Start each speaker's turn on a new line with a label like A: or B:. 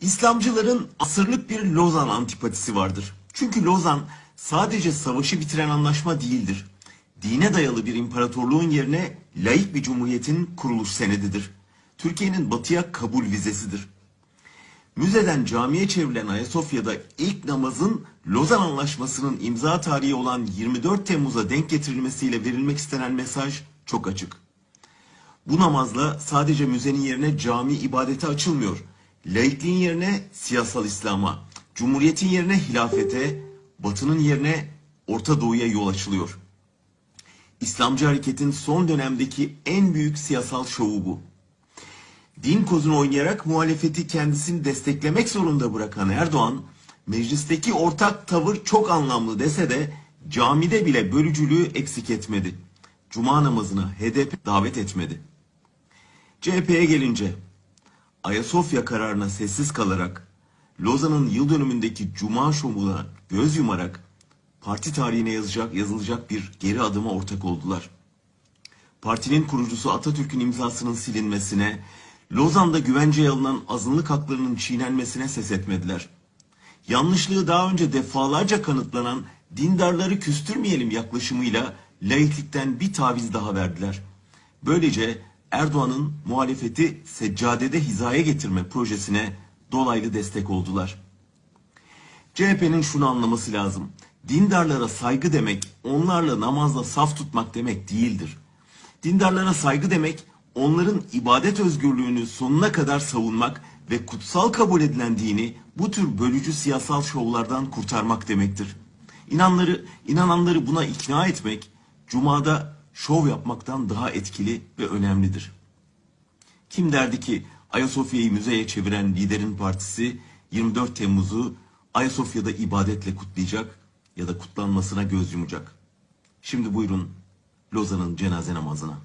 A: İslamcıların asırlık bir Lozan antipatisi vardır. Çünkü Lozan sadece savaşı bitiren anlaşma değildir. Dine dayalı bir imparatorluğun yerine laik bir cumhuriyetin kuruluş senedidir. Türkiye'nin batıya kabul vizesidir. Müzeden camiye çevrilen Ayasofya'da ilk namazın Lozan Anlaşması'nın imza tarihi olan 24 Temmuz'a denk getirilmesiyle verilmek istenen mesaj çok açık. Bu namazla sadece müzenin yerine cami ibadete açılmıyor. Laikliğin yerine siyasal İslam'a, cumhuriyetin yerine hilafete, batının yerine Orta Doğu'ya yol açılıyor. İslamcı hareketin son dönemdeki en büyük siyasal şovu bu. Din kozunu oynayarak muhalefeti kendisini desteklemek zorunda bırakan Erdoğan, meclisteki ortak tavır çok anlamlı dese de camide bile bölücülüğü eksik etmedi. Cuma namazına HDP davet etmedi. CHP'ye gelince Ayasofya kararına sessiz kalarak Lozan'ın yıl dönümündeki Cuma şovuna göz yumarak parti tarihine yazacak, yazılacak bir geri adıma ortak oldular. Partinin kurucusu Atatürk'ün imzasının silinmesine, Lozan'da güvenceye alınan azınlık haklarının çiğnenmesine ses etmediler. Yanlışlığı daha önce defalarca kanıtlanan dindarları küstürmeyelim yaklaşımıyla laiklikten bir taviz daha verdiler. Böylece Erdoğan'ın muhalefeti seccadede hizaya getirme projesine dolaylı destek oldular. CHP'nin şunu anlaması lazım. Dindarlara saygı demek onlarla namazla saf tutmak demek değildir. Dindarlara saygı demek onların ibadet özgürlüğünü sonuna kadar savunmak ve kutsal kabul edilen dini bu tür bölücü siyasal şovlardan kurtarmak demektir. İnanları, inananları buna ikna etmek cumada şov yapmaktan daha etkili ve önemlidir. Kim derdi ki Ayasofya'yı müzeye çeviren liderin partisi 24 Temmuz'u Ayasofya'da ibadetle kutlayacak ya da kutlanmasına göz yumacak. Şimdi buyurun Lozan'ın cenaze namazına.